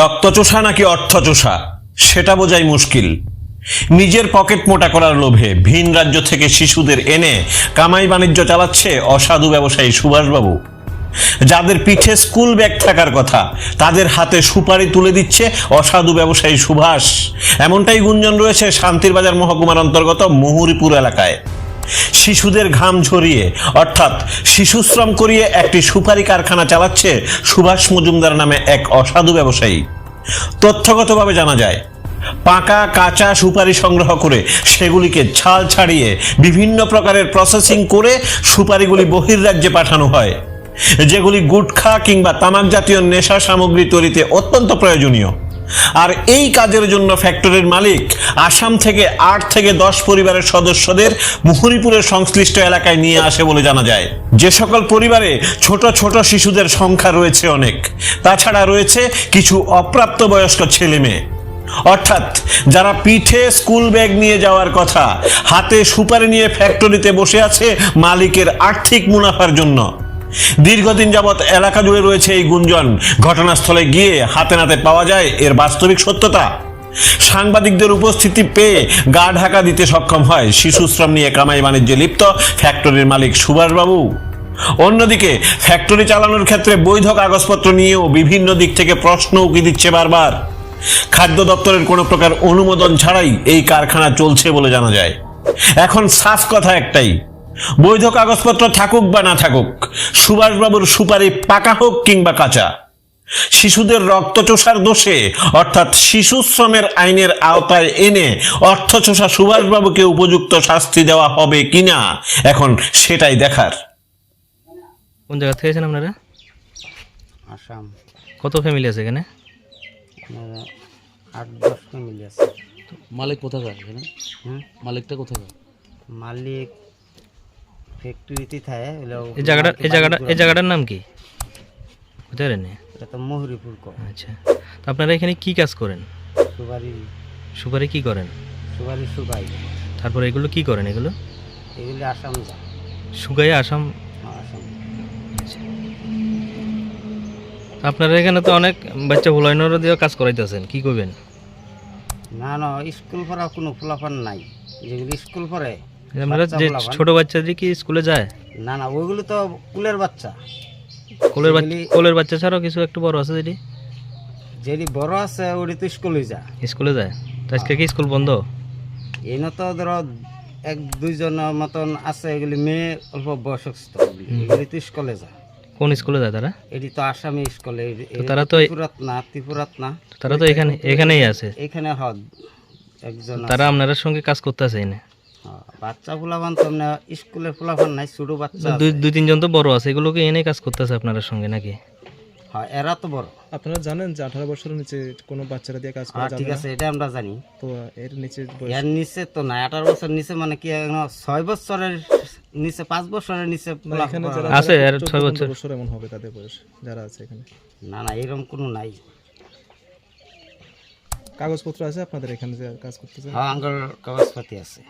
রক্তচোষা নাকি অর্থচোষা? সেটা বোঝাই মুশকিল। নিজের পকেট মোটা করার লোভে ভিন রাজ্য থেকে শিশুদের এনে কামাই বাণিজ্য চালাচ্ছে অসাধু ব্যবসায়ী সুভাষবাবু। যাদের পিঠে স্কুল ব্যাগ থাকার কথা, তাদের হাতে সুপারি তুলে দিচ্ছে অসাধু ব্যবসায়ী সুভাষ। এমনটাই গুঞ্জন রয়েছে শান্তির বাজার মহকুমার অন্তর্গত মুহুরিপুর এলাকায়। শিশুদের ঘাম ঝরিয়ে, অর্থাৎ শিশুশ্রম করিয়ে একটি সুপারি কারখানা চালাচ্ছে সুভাষ মজুমদার নামে এক অসাধু ব্যবসায়ী। তথ্যগতভাবে জানা যায়, পাকা কাঁচা সুপারি সংগ্রহ করে সেগুলিকে ছাল ছাড়িয়ে বিভিন্ন প্রকারের প্রসেসিং করে সুপারিগুলি বহির্রাজ্যে পাঠানো হয়, যেগুলি গুটখা কিংবা তামাক জাতীয় নেশা সামগ্রী তৈরিতে অত্যন্ত প্রয়োজনীয়। আর এই কাজের জন্য ফ্যাক্টরির মালিক আসাম থেকে আট থেকে দশ পরিবারের সদস্যদের মুহুরিপুরের সংশ্লিষ্ট এলাকায় নিয়ে আসে বলে জানা যায়। যে সকল পরিবারে ছোট ছোট শিশুদের সংখ্যা রয়েছে অনেক। তাছাড়া রয়েছে কিছু অপ্রাপ্তবয়স্ক ছেলে মেয়ে। অর্থাৎ যারা পিঠে স্কুল ব্যাগ নিয়ে যাওয়ার কথা, হাতে সুপারি নিয়ে ফ্যাক্টরিতে বসে আছে মালিকের আর্থিক মুনাফার জন্য। দীর্ঘদিন যাবৎ এলাকা জুড়ে রয়েছে এই গুঞ্জন। ঘটনাস্থলে গিয়ে হাতে নাতে পাওয়া যায় এর বাস্তবিক সত্যতা। সাংবাদিকদের উপস্থিতি পেয়ে গা ঢাকা দিতে সক্ষম হয় শিশু শ্রম নিয়ে কামাই বাণিজ্যে লিপ্ত ফ্যাক্টরির মালিক সুভাষবাবু। অন্যদিকে ফ্যাক্টরি চালানোর ক্ষেত্রে বৈধ কাগজপত্র নিয়েও বিভিন্ন দিক থেকে প্রশ্ন উকি দিচ্ছে বারবার। খাদ্য দপ্তরের কোনো প্রকার অনুমোদন ছাড়াই এই কারখানা চলছে বলে জানা যায়। এখন সাফ কথা একটাই বৈধ কাগজপত্র থাকুক বা না থাকুক সুভাষবাবুর সুপারি পাকা হোক কিংবা কাঁচা শিশুদের রক্ত রক্তচোষার দোষে অর্থাৎ শিশু শ্রমের আইনের আওতায় এনে অর্থ অর্থচোষা সুভাষবাবুকে উপযুক্ত শাস্তি দেওয়া হবে কিনা এখন সেটাই দেখার। কোন জায়গা থেকে এসেছেন আপনারা? আসাম। কত ফ্যামিলি আছে এখানে? আট দশ ফ্যামিলি আছে। মালিক কোথাকার এখানে? মালিকটা কোথাকার? মালিক ফ্যাক্টরিতে থাকে এই জায়গাটা এই জায়গাটা এই জায়গাটার নাম কি? কোথায় রেনে এটা তো মহুরিপুর আচ্ছা। তো আপনারা এখানে কি কাজ করেন? সুপারি। সুপারি কি করেন? সুপারি শুকাই তারপরে এগুলো কি করেন এগুলো? এগুলি আসাম যা। শুকাইয়ে আসাম। আসাম। আচ্ছা। আপনারা এখানে তো অনেক বাচ্চা ভুলাইনরা দিয়ে কাজ করাইতেছেন কি করবেন না না স্কুল পড়া কোনো ফলাফল নাই। যেগুলি স্কুল পড়ে আপনারা যে ছোট বাচ্চাদের কি স্কুলে যায়? না না ওইগুলো তো কুলের বাচ্চা। কোলের বাচ্চা কোলের বাচ্চা ছাড়াও কিছু একটু বড় আছে যেটি? যেটি বড় আছে ওটি তো স্কুলে যা স্কুলে যায়? তো আজকে কি স্কুল বন্ধ? এই না তো ধরো এক দুইজনের মতন আছে এগুলি মেয়ে অল্প বয়সস্থ। এগুলি তো স্কুলে যা কোন স্কুলে যায় তারা? এটি তো আসামি স্কুলে তারা তো ত্রিপুরাত না ত্রিপুরাত না। তারা তো এখানে এখানেই আছে। এখানে হদ একজন তারা আপনাদের সঙ্গে কাজ করতেছে এনে। হ্যাঁ, বাচ্চা ফুলাবান তো এমনি স্কুলের ফুলাবান নাই ছোট বাচ্চা দুই তিনজন তো বড় আছে এগুলোকে এনে কাজ করতেছে আপনাদের সঙ্গে নাকি? হ্যাঁ এরা তো বড়। আপনারা জানেন যে আঠারো বছরের নিচে কোনো বাচ্চারা দিয়ে কাজ করা হ্যাঁ ঠিক আছে এটা আমরা জানি। তো এর নিচে এর নিচে তো না আঠারো বছর নিচে মানে কি ছয় বছরের নিচে পাঁচ বছরের নিচে আছে আর ছয় বছর। বছর এমন হবে তাদের বয়স যারা আছে এখানে। না না এরকম কোনো নাই। কাগজপত্র আছে আপনাদের এখানে যে কাজ করতেছে? হ্যাঁ আঙ্গল কাগজপাতি আছে।